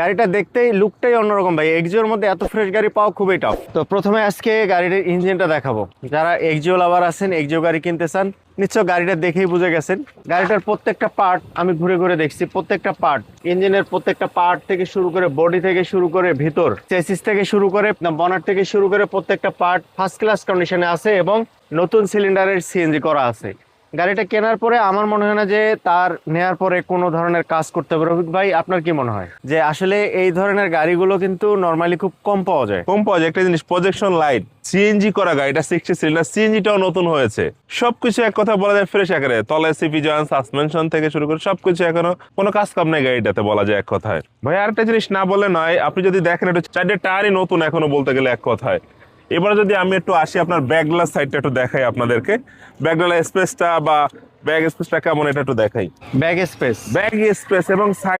গাড়িটা দেখতেই লুকটাই অন্যরকম ভাই। এক্সিওর মধ্যে এত ফ্রেশ গাড়ি পাওয়া খুবই তো প্রথমে আজকে দেখাবো। যারা এক্সিও লাভার গাড়ি কিনতে চান গাড়িটা দেখেই বুঝে গেছেন। গাড়িটার প্রত্যেকটা পার্ট আমি ঘুরে ঘুরে দেখছি, প্রত্যেকটা পার্ট ইঞ্জিনের প্রত্যেকটা পার্ট থেকে শুরু করে বডি থেকে শুরু করে ভিতর চেসিস থেকে শুরু করে বনার থেকে শুরু করে প্রত্যেকটা পার্ট ফার্স্ট ক্লাস কন্ডিশনে আছে এবং নতুন সিলিন্ডারের সিএনজি করা আছে। গাড়িটা কেনার পরে আমার মনে হয় না যে তার নেয়ার পরে কোনো ধরনের কাজ করতে হবে। রফিক ভাই আপনার কি মনে হয়? যে আসলে এই ধরনের গাড়িগুলো কিন্তু নর্মালি খুব কম পাওয়া যায়। কম পাওয়া যায়। একটা জিনিস প্রজেকশন লাইট সিএনজি করা গাড়িটা সিক্সটি সিলিন্ডার সিএনজিটাও নতুন হয়েছে। সবকিছু এক কথা বলা যায় ফ্রেশ আকারে। তলায় সিপি জয়েন্ট সাসপেনশন থেকে শুরু করে সবকিছু এখনও কোনো কাজ কাম নেই গাড়িটাতে বলা যায় এক কথায়। ভাই আরেকটা জিনিস না বলে নয় আপনি যদি দেখেন একটু চারটে টায়ারই নতুন এখনও বলতে গেলে এক কথায়। এবার যদি আমি একটু আসি আপনার ব্যাকগ্লাস সাইডটা একটু দেখাই আপনাদেরকে। ব্যাকগ্লাস স্পেসটা বা ব্যাগ স্পেসটা কেমন এটা একটু দেখাই। ব্যাগ স্পেস ব্যাগ স্পেস এবং